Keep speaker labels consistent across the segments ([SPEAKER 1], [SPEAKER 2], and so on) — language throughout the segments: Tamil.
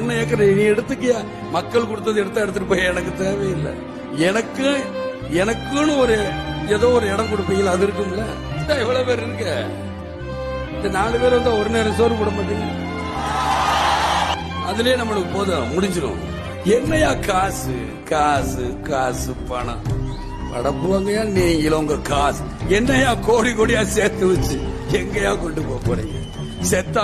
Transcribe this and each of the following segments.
[SPEAKER 1] என்ன ஏக்கர் நீ எடுத்துக்கியா? மக்கள் கொடுத்தது எடுத்தா எடுத்துட்டு போய் எனக்கு தேவையில்லை. எனக்கு எனக்குன்னு ஒரு ஏதோ ஒரு இடம் கொடுப்பீங்களா? அது இருக்கும்ல. எவ்வளவு பேர் இருக்க. இந்த நாலு பேர் வந்தா ஒரு நேரம் சோறு போட மாட்டீங்க? அதுலயே நம்மளுக்கு போதும். முடிஞ்சிடும் என்னையா காசு? காசு காசு பணம். படப்புவாங்கயா நீங்களும் உங்க காசு. என்னையா கோடி கோடியா சேர்த்து வச்சு எங்கயா கொண்டு போக போறீங்க? செத்தா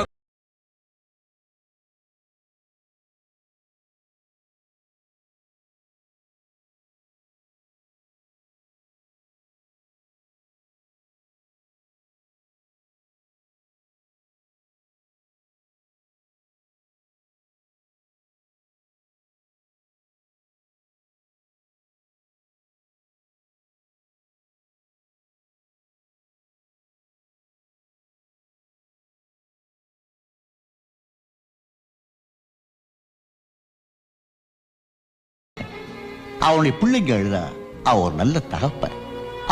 [SPEAKER 2] அவனுடைய பிள்ளைங்க அழுதா அவன் ஒரு நல்ல தகப்பன்.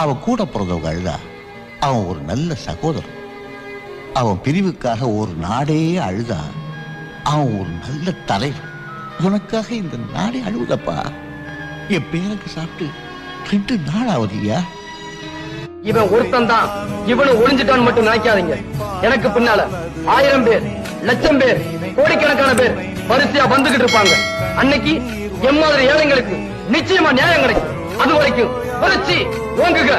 [SPEAKER 2] அவன் கூட பிறந்தவங்க அழுதா அவன் ஒரு நல்ல சகோதரன். அவன் பிரிவுக்காக ஒரு நாடே அழுதா அவன் ஒரு நல்ல தலைவன். உனக்காக இந்த நாடே அழுவுதப்பா. என் பேருக்கு சாப்பிட்டு ரெண்டு நாள் ஆகுதுயா
[SPEAKER 3] இவன் ஒருத்தன் தான் இவனு ஒளிஞ்சிட்டான்னு மட்டும் நினைக்காதீங்க. எனக்கு பின்னால ஆயிரம் பேர் லட்சம் பேர் கோடிக்கணக்கான பேர் வரிசையா வந்துகிட்டு இருப்பாங்க. அன்னைக்கு எம்மாதிரி ஏழைங்களுக்கு நிச்சயமா நியாயம் கிடைக்கும். அது வரைக்கும் புரட்சி ஓங்குக.